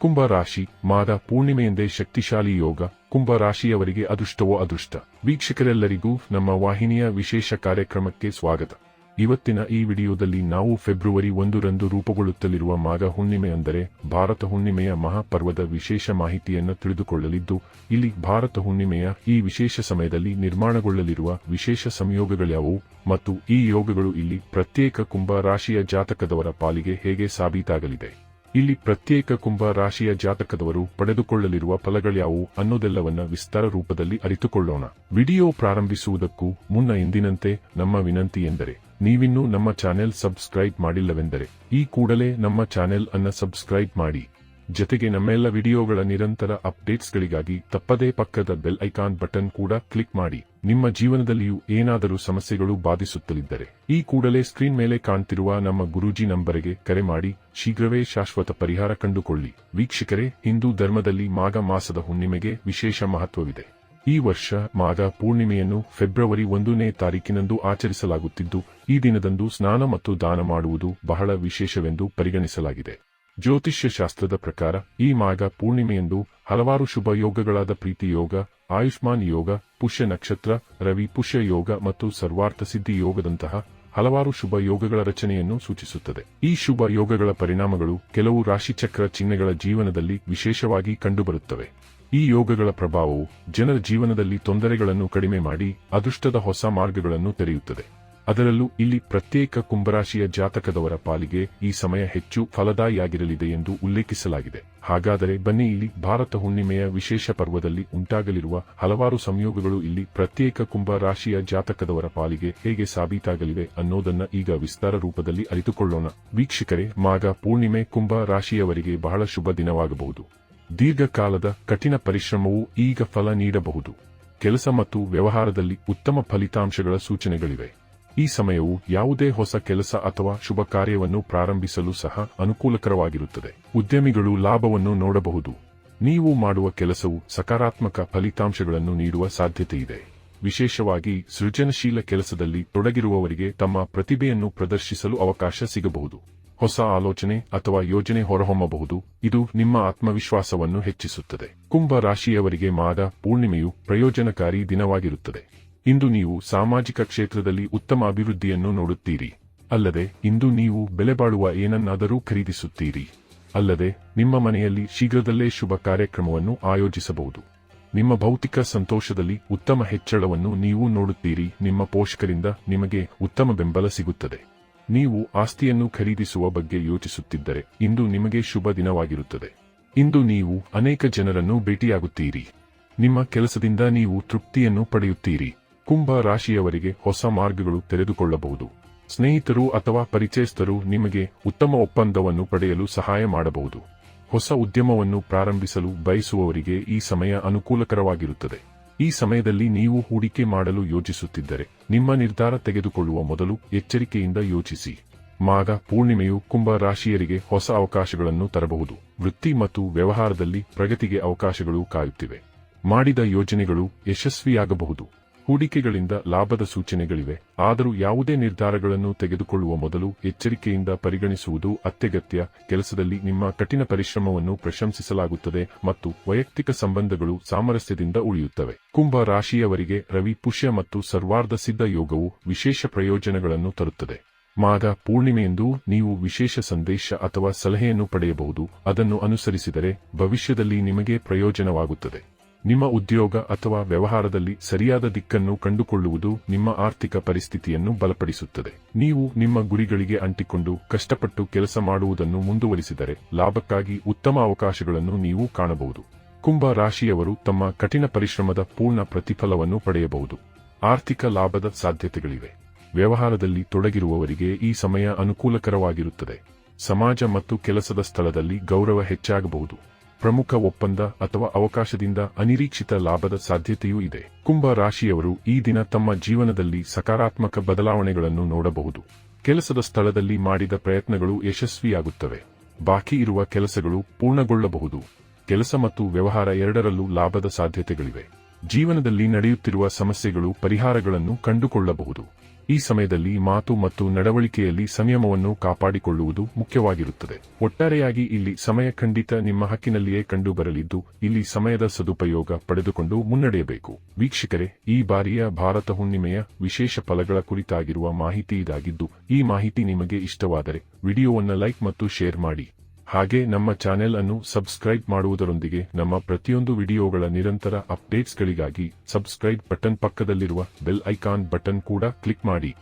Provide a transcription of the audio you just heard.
ಕುಂಭ ರಾಶಿ ಮಾದ ಪೂರ್ಣಿಮೆಯೆಂದೇ ಶಕ್ತಿಶಾಲಿ ಯೋಗ ಕುಂಭ ರಾಶಿಯವರಿಗೆ ಅದೃಷ್ಟವೋ ಅದೃಷ್ಟ. ವೀಕ್ಷಕರೆಲ್ಲರಿಗೂ ನಮ್ಮ ವಾಹಿನಿಯ ವಿಶೇಷ ಕಾರ್ಯಕ್ರಮಕ್ಕೆ ಸ್ವಾಗತ. ಇವತ್ತಿನ ಈ ವಿಡಿಯೋದಲ್ಲಿ ನಾವು ಫೆಬ್ರವರಿ ಒಂದರಂದು ರೂಪುಗೊಳ್ಳುತ್ತಲಿರುವ ಮಾಘ ಹುಣ್ಣಿಮೆ ಅಂದರೆ ಭಾರತ ಹುಣ್ಣಿಮೆಯ ಮಹಾಪರ್ವದ ವಿಶೇಷ ಮಾಹಿತಿಯನ್ನು ತಿಳಿದುಕೊಳ್ಳಲಿದ್ದು, ಇಲ್ಲಿ ಭಾರತ ಹುಣ್ಣಿಮೆಯ ಈ ವಿಶೇಷ ಸಮಯದಲ್ಲಿ ನಿರ್ಮಾಣಗೊಳ್ಳಲಿರುವ ವಿಶೇಷ ಸಂಯೋಗಗಳ್ಯಾವುವು ಮತ್ತು ಈ ಯೋಗಗಳು ಇಲ್ಲಿ ಪ್ರತ್ಯೇಕ ಕುಂಭ ರಾಶಿಯ ಜಾತಕದವರ ಪಾಲಿಗೆ ಹೇಗೆ ಸಾಬೀತಾಗಲಿದೆ. ಇಲ್ಲಿ ಪ್ರತ್ಯೇಕ ಕುಂಭ ರಾಶಿಯ ಜಾತಕದವರು ಪಡೆದುಕೊಳ್ಳಲಿರುವ ಫಲಗಳ್ಯಾವು ಅನ್ನೋದೆಲ್ಲವನ್ನ ವಿಸ್ತಾರ ರೂಪದಲ್ಲಿ ಅರಿತುಕೊಳ್ಳೋಣ. ವಿಡಿಯೋ ಪ್ರಾರಂಭಿಸುವುದಕ್ಕೂ ಮುನ್ನ ಎಂದಿನಂತೆ ನಮ್ಮ ವಿನಂತಿ ಎಂದರೆ, ನೀವಿನ್ನೂ ನಮ್ಮ ಚಾನೆಲ್ ಸಬ್ಸ್ಕ್ರೈಬ್ ಮಾಡಿಲ್ಲವೆಂದರೆ, ಈ ಕೂಡಲೇ ನಮ್ಮ ಚಾನೆಲ್ ಅನ್ನ ಸಬ್ಸ್ಕ್ರೈಬ್ ಮಾಡಿ. ಜೊತೆಗೆ ನಮ್ಮೆಲ್ಲ ವಿಡಿಯೋಗಳ ನಿರಂತರ ಅಪ್ಡೇಟ್ಸ್ಗಳಿಗಾಗಿ ತಪ್ಪದೇ ಪಕ್ಕದ ಬೆಲ್ ಐಕಾನ್ ಬಟನ್ ಕೂಡ ಕ್ಲಿಕ್ ಮಾಡಿ. ನಿಮ್ಮ ಜೀವನದಲ್ಲಿಯೂ ಏನಾದರೂ ಸಮಸ್ಯೆಗಳು ಬಾಧಿಸುತ್ತಲಿದ್ದರೆ ಈ ಕೂಡಲೇ ಸ್ಕ್ರೀನ್ ಮೇಲೆ ಕಾಣ್ತಿರುವ ನಮ್ಮ ಗುರೂಜಿ ನಂಬರಿಗೆ ಕರೆ ಮಾಡಿ. ಶೀಘ್ರವೇ ಶಾಶ್ವತ ಪರಿಹಾರ ಕಂಡುಕೊಳ್ಳಿ. ವೀಕ್ಷಕರೇ, ಹಿಂದೂ ಧರ್ಮದಲ್ಲಿ ಮಾಘ ಮಾಸದ ಹುಣ್ಣಿಮೆಗೆ ವಿಶೇಷ ಮಹತ್ವವಿದೆ. ಈ ವರ್ಷ ಮಾಘ ಪೂರ್ಣಿಮೆಯನ್ನು ಫೆಬ್ರವರಿ ಒಂದನೇ ತಾರೀಕಿನಂದು ಆಚರಿಸಲಾಗುತ್ತಿದ್ದು, ಈ ದಿನದಂದು ಸ್ನಾನ ಮತ್ತು ದಾನ ಮಾಡುವುದು ಬಹಳ ವಿಶೇಷವೆಂದು ಪರಿಗಣಿಸಲಾಗಿದೆ. ಜ್ಯೋತಿಷ್ಯ ಶಾಸ್ತ್ರದ ಪ್ರಕಾರ, ಈ ಮಾಘ ಪೂರ್ಣಿಮೆಯಂದು ಹಲವಾರು ಶುಭ ಯೋಗಗಳಾದ ಪ್ರೀತಿ ಯೋಗ, ಆಯುಷ್ಮಾನ್ ಯೋಗ, ಪುಷ್ಯ ನಕ್ಷತ್ರ, ರವಿ ಪುಷ್ಯ ಯೋಗ ಮತ್ತು ಸರ್ವಾರ್ಥ ಸಿದ್ಧಿ ಯೋಗದಂತಹ ಹಲವಾರು ಶುಭ ಯೋಗಗಳ ರಚನೆಯನ್ನು ಸೂಚಿಸುತ್ತದೆ. ಈ ಶುಭ ಯೋಗಗಳ ಪರಿಣಾಮಗಳು ಕೆಲವು ರಾಶಿಚಕ್ರ ಚಿಹ್ನೆಗಳ ಜೀವನದಲ್ಲಿ ವಿಶೇಷವಾಗಿ ಕಂಡುಬರುತ್ತವೆ. ಈ ಯೋಗಗಳ ಪ್ರಭಾವವು ಜನರ ಜೀವನದಲ್ಲಿ ತೊಂದರೆಗಳನ್ನು ಕಡಿಮೆ ಮಾಡಿ ಅದೃಷ್ಟದ ಹೊಸ ಮಾರ್ಗಗಳನ್ನು ತೆರೆಯುತ್ತದೆ. ಅದರಲ್ಲೂ ಇಲ್ಲಿ ಪ್ರತ್ಯೇಕ ಕುಂಭರಾಶಿಯ ಜಾತಕದವರ ಪಾಲಿಗೆ ಈ ಸಮಯ ಹೆಚ್ಚು ಫಲದಾಯಿಯಾಗಿರಲಿದೆ ಎಂದು ಉಲ್ಲೇಖಿಸಲಾಗಿದೆ. ಹಾಗಾದರೆ ಬನ್ನಿ ಇಲ್ಲಿ ಭಾರತ ಹುಣ್ಣಿಮೆಯ ವಿಶೇಷ ಪರ್ವದಲ್ಲಿ ಉಂಟಾಗಲಿರುವ ಹಲವಾರು ಸಂಯೋಗಗಳು ಇಲ್ಲಿ ಪ್ರತ್ಯೇಕ ಕುಂಭ ರಾಶಿಯ ಜಾತಕದವರ ಪಾಲಿಗೆ ಹೇಗೆ ಸಾಬೀತಾಗಲಿವೆ ಅನ್ನೋದನ್ನ ಈಗ ವಿಸ್ತಾರ ರೂಪದಲ್ಲಿ ಅರಿತುಕೊಳ್ಳೋಣ. ವೀಕ್ಷಕರೇ ಮಾಗ ಪೂರ್ಣಿಮೆ ಕುಂಭ ರಾಶಿಯವರಿಗೆ ಬಹಳ ಶುಭ ದಿನವಾಗಬಹುದು. ದೀರ್ಘಕಾಲದ ಕಠಿಣ ಪರಿಶ್ರಮವು ಈಗ ಫಲ ನೀಡಬಹುದು. ಕೆಲಸ ಮತ್ತು ವ್ಯವಹಾರದಲ್ಲಿ ಉತ್ತಮ ಫಲಿತಾಂಶಗಳ ಸೂಚನೆಗಳಿವೆ. ಈ ಸಮಯವು ಯಾವುದೇ ಹೊಸ ಕೆಲಸ ಅಥವಾ ಶುಭ ಕಾರ್ಯವನ್ನು ಪ್ರಾರಂಭಿಸಲು ಸಹ ಅನುಕೂಲಕರವಾಗಿರುತ್ತದೆ. ಉದ್ಯಮಿಗಳು ಲಾಭವನ್ನು ನೋಡಬಹುದು. ನೀವು ಮಾಡುವ ಕೆಲಸವು ಸಕಾರಾತ್ಮಕ ಫಲಿತಾಂಶಗಳನ್ನು ನೀಡುವ ಸಾಧ್ಯತೆಯಿದೆ. ವಿಶೇಷವಾಗಿ ಸೃಜನಶೀಲ ಕೆಲಸದಲ್ಲಿ ತೊಡಗಿರುವವರಿಗೆ ತಮ್ಮ ಪ್ರತಿಭೆಯನ್ನು ಪ್ರದರ್ಶಿಸಲು ಅವಕಾಶ ಸಿಗಬಹುದು. ಹೊಸ ಆಲೋಚನೆ ಅಥವಾ ಯೋಜನೆ ಹೊರಹೊಮ್ಮಬಹುದು. ಇದು ನಿಮ್ಮ ಆತ್ಮವಿಶ್ವಾಸವನ್ನು ಹೆಚ್ಚಿಸುತ್ತದೆ. ಕುಂಭ ರಾಶಿಯವರಿಗೆ ಮಾದ ಪೂರ್ಣಿಮೆಯು ಪ್ರಯೋಜನಕಾರಿ ದಿನವಾಗಿರುತ್ತದೆ. ಇಂದು ನೀವು ಸಾಮಾಜಿಕ ಕ್ಷೇತ್ರದಲ್ಲಿ ಉತ್ತಮ ಅಭಿವೃದ್ಧಿಯನ್ನು ನೋಡುತ್ತೀರಿ. ಅಲ್ಲದೆ, ಇಂದು ನೀವು ಬೆಲೆಬಾಳುವ ಏನನ್ನಾದರೂ ಖರೀದಿಸುತ್ತೀರಿ. ಅಲ್ಲದೆ, ನಿಮ್ಮ ಮನೆಯಲ್ಲಿ ಶೀಘ್ರದಲ್ಲೇ ಶುಭ ಕಾರ್ಯಕ್ರಮವನ್ನು ಆಯೋಜಿಸಬಹುದು. ನಿಮ್ಮ ಭೌತಿಕ ಸಂತೋಷದಲ್ಲಿ ಉತ್ತಮ ಹೆಚ್ಚಳವನ್ನು ನೀವು ನೋಡುತ್ತೀರಿ. ನಿಮ್ಮ ಪೋಷಕರಿಂದ ನಿಮಗೆ ಉತ್ತಮ ಬೆಂಬಲ ಸಿಗುತ್ತದೆ. ನೀವು ಆಸ್ತಿಯನ್ನು ಖರೀದಿಸುವ ಬಗ್ಗೆ ಯೋಚಿಸುತ್ತಿದ್ದರೆ, ಇಂದು ನಿಮಗೆ ಶುಭ ದಿನವಾಗಿರುತ್ತದೆ. ಇಂದು ನೀವು ಅನೇಕ ಜನರನ್ನು ಭೇಟಿಯಾಗುತ್ತೀರಿ. ನಿಮ್ಮ ಕೆಲಸದಿಂದ ನೀವು ತೃಪ್ತಿಯನ್ನು ಪಡೆಯುತ್ತೀರಿ. ಕುಂಭ ರಾಶಿಯವರಿಗೆ ಹೊಸ ಮಾರ್ಗಗಳು ತೆರೆದುಕೊಳ್ಳಬಹುದು. ಸ್ನೇಹಿತರು ಅಥವಾ ಪರಿಚಯಸ್ಥರು ನಿಮಗೆ ಉತ್ತಮ ಒಪ್ಪಂದವನ್ನು ಪಡೆಯಲು ಸಹಾಯ ಮಾಡಬಹುದು. ಹೊಸ ಉದ್ಯಮವನ್ನು ಪ್ರಾರಂಭಿಸಲು ಬಯಸುವವರಿಗೆ ಈ ಸಮಯ ಅನುಕೂಲಕರವಾಗಿರುತ್ತದೆ. ಈ ಸಮಯದಲ್ಲಿ ನೀವು ಹೂಡಿಕೆ ಮಾಡಲು ಯೋಚಿಸುತ್ತಿದ್ದರೆ ನಿಮ್ಮ ನಿರ್ಧಾರ ತೆಗೆದುಕೊಳ್ಳುವ ಮೊದಲು ಎಚ್ಚರಿಕೆಯಿಂದ ಯೋಚಿಸಿ. ಮಾಘ ಪೂರ್ಣಿಮೆಯು ಕುಂಭ ರಾಶಿಯರಿಗೆ ಹೊಸ ಅವಕಾಶಗಳನ್ನು ತರಬಹುದು. ವೃತ್ತಿ ಮತ್ತು ವ್ಯವಹಾರದಲ್ಲಿ ಪ್ರಗತಿಗೆ ಅವಕಾಶಗಳು ಕಾಯುತ್ತಿವೆ. ಮಾಡಿದ ಯೋಜನೆಗಳು ಯಶಸ್ವಿಯಾಗಬಹುದು. ಹೂಡಿಕೆಗಳಿಂದ ಲಾಭದ ಸೂಚನೆಗಳಿವೆ. ಆದರೂ ಯಾವುದೇ ನಿರ್ಧಾರಗಳನ್ನು ತೆಗೆದುಕೊಳ್ಳುವ ಮೊದಲು ಎಚ್ಚರಿಕೆಯಿಂದ ಪರಿಗಣಿಸುವುದು ಅತ್ಯಗತ್ಯ. ಕೆಲಸದಲ್ಲಿ ನಿಮ್ಮ ಕಠಿಣ ಪರಿಶ್ರಮವನ್ನು ಪ್ರಶಂಸಿಸಲಾಗುತ್ತದೆ ಮತ್ತು ವೈಯಕ್ತಿಕ ಸಂಬಂಧಗಳು ಸಾಮರಸ್ಯದಿಂದ ಉಳಿಯುತ್ತವೆ. ಕುಂಭ ರಾಶಿಯವರಿಗೆ ರವಿ ಪುಷ್ಯ ಮತ್ತು ಸರ್ವಾರ್ಧ ಸಿದ್ಧ ಯೋಗವು ವಿಶೇಷ ಪ್ರಯೋಜನಗಳನ್ನು ತರುತ್ತದೆ. ಮಾಘ ಪೂರ್ಣಿಮೆಯೆಂದು ನೀವು ವಿಶೇಷ ಸಂದೇಶ ಅಥವಾ ಸಲಹೆಯನ್ನು ಪಡೆಯಬಹುದು. ಅದನ್ನು ಅನುಸರಿಸಿದರೆ ಭವಿಷ್ಯದಲ್ಲಿ ನಿಮಗೆ ಪ್ರಯೋಜನವಾಗುತ್ತದೆ. ನಿಮ್ಮ ಉದ್ಯೋಗ ಅಥವಾ ವ್ಯವಹಾರದಲ್ಲಿ ಸರಿಯಾದ ದಿಕ್ಕನ್ನು ಕಂಡುಕೊಳ್ಳುವುದು ನಿಮ್ಮ ಆರ್ಥಿಕ ಪರಿಸ್ಥಿತಿಯನ್ನು ಬಲಪಡಿಸುತ್ತದೆ. ನೀವು ನಿಮ್ಮ ಗುರಿಗಳಿಗೆ ಅಂಟಿಕೊಂಡು ಕಷ್ಟಪಟ್ಟು ಕೆಲಸ ಮಾಡುವುದನ್ನು ಮುಂದುವರಿಸಿದರೆ ಲಾಭಕ್ಕಾಗಿ ಉತ್ತಮ ಅವಕಾಶಗಳನ್ನು ನೀವು ಕಾಣಬಹುದು. ಕುಂಭ ರಾಶಿಯವರು ತಮ್ಮ ಕಠಿಣ ಪರಿಶ್ರಮದ ಪೂರ್ಣ ಪ್ರತಿಫಲವನ್ನು ಪಡೆಯಬಹುದು. ಆರ್ಥಿಕ ಲಾಭದ ಸಾಧ್ಯತೆಗಳಿವೆ. ವ್ಯವಹಾರದಲ್ಲಿ ತೊಡಗಿರುವವರಿಗೆ ಈ ಸಮಯ ಅನುಕೂಲಕರವಾಗಿರುತ್ತದೆ. ಸಮಾಜ ಮತ್ತು ಕೆಲಸದ ಸ್ಥಳದಲ್ಲಿ ಗೌರವ ಹೆಚ್ಚಾಗಬಹುದು. ಪ್ರಮುಖ ಒಪ್ಪಂದ ಅಥವಾ ಅವಕಾಶದಿಂದ ಅನಿರೀಕ್ಷಿತ ಲಾಭದ ಸಾಧ್ಯತೆಯೂ ಇದೆ. ಕುಂಭ ರಾಶಿಯವರು ಈ ದಿನ ತಮ್ಮ ಜೀವನದಲ್ಲಿ ಸಕಾರಾತ್ಮಕ ಬದಲಾವಣೆಗಳನ್ನು ನೋಡಬಹುದು. ಕೆಲಸದ ಸ್ಥಳದಲ್ಲಿ ಮಾಡಿದ ಪ್ರಯತ್ನಗಳು ಯಶಸ್ವಿಯಾಗುತ್ತವೆ. ಬಾಕಿ ಇರುವ ಕೆಲಸಗಳು ಪೂರ್ಣಗೊಳ್ಳಬಹುದು. ಕೆಲಸ ಮತ್ತು ವ್ಯವಹಾರ ಎರಡರಲ್ಲೂ ಲಾಭದ ಸಾಧ್ಯತೆಗಳಿವೆ. ಜೀವನದಲ್ಲಿ ನಡೆಯುತ್ತಿರುವ ಸಮಸ್ಯೆಗಳು ಪರಿಹಾರಗಳನ್ನು ಕಂಡುಕೊಳ್ಳಬಹುದು. ಈ ಸಮಯದಲ್ಲಿ ಮಾತು ಮತ್ತು ನಡವಳಿಕೆಯಲ್ಲಿ ಸಂಯಮವನ್ನು ಕಾಪಾಡಿಕೊಳ್ಳುವುದು ಮುಖ್ಯವಾಗಿರುತ್ತದೆ. ಒಟ್ಟಾರೆಯಾಗಿ ಇಲ್ಲಿ ಸಮಯ ಖಂಡಿತ ನಿಮ್ಮ ಹಕ್ಕಿನಲ್ಲಿಯೇ ಕಂಡುಬರಲಿದ್ದು, ಇಲ್ಲಿ ಸಮಯದ ಸದುಪಯೋಗ ಪಡೆದುಕೊಂಡು ಮುನ್ನಡೆಯಬೇಕು. ವೀಕ್ಷಕರೇ, ಈ ಬಾರಿಯ ಭಾರತ ಹುಣ್ಣಿಮೆಯ ವಿಶೇಷ ಫಲಗಳ ಕುರಿತಾಗಿರುವ ಮಾಹಿತಿ ಇದಾಗಿದ್ದು, ಈ ಮಾಹಿತಿ ನಿಮಗೆ ಇಷ್ಟವಾದರೆ ವಿಡಿಯೋವನ್ನು ಲೈಕ್ ಮತ್ತು ಶೇರ್ ಮಾಡಿ. ಹಾಗೆ ನಮ್ಮ ಚಾನೆಲ್ ಅನ್ನು ಸಬ್ಸ್ಕ್ರೈಬ್ ಮಾಡುವುದರೊಂದಿಗೆ ನಮ್ಮ ಪ್ರತಿಯೊಂದು ವಿಡಿಯೋಗಳ ನಿರಂತರ ಅಪ್ಡೇಟ್ಸ್ಗಳಿಗಾಗಿ ಸಬ್ಸ್ಕ್ರೈಬ್ ಬಟನ್ ಪಕ್ಕದಲ್ಲಿರುವ ಬೆಲ್ ಐಕಾನ್ ಬಟನ್ ಕೂಡ ಕ್ಲಿಕ್ ಮಾಡಿ.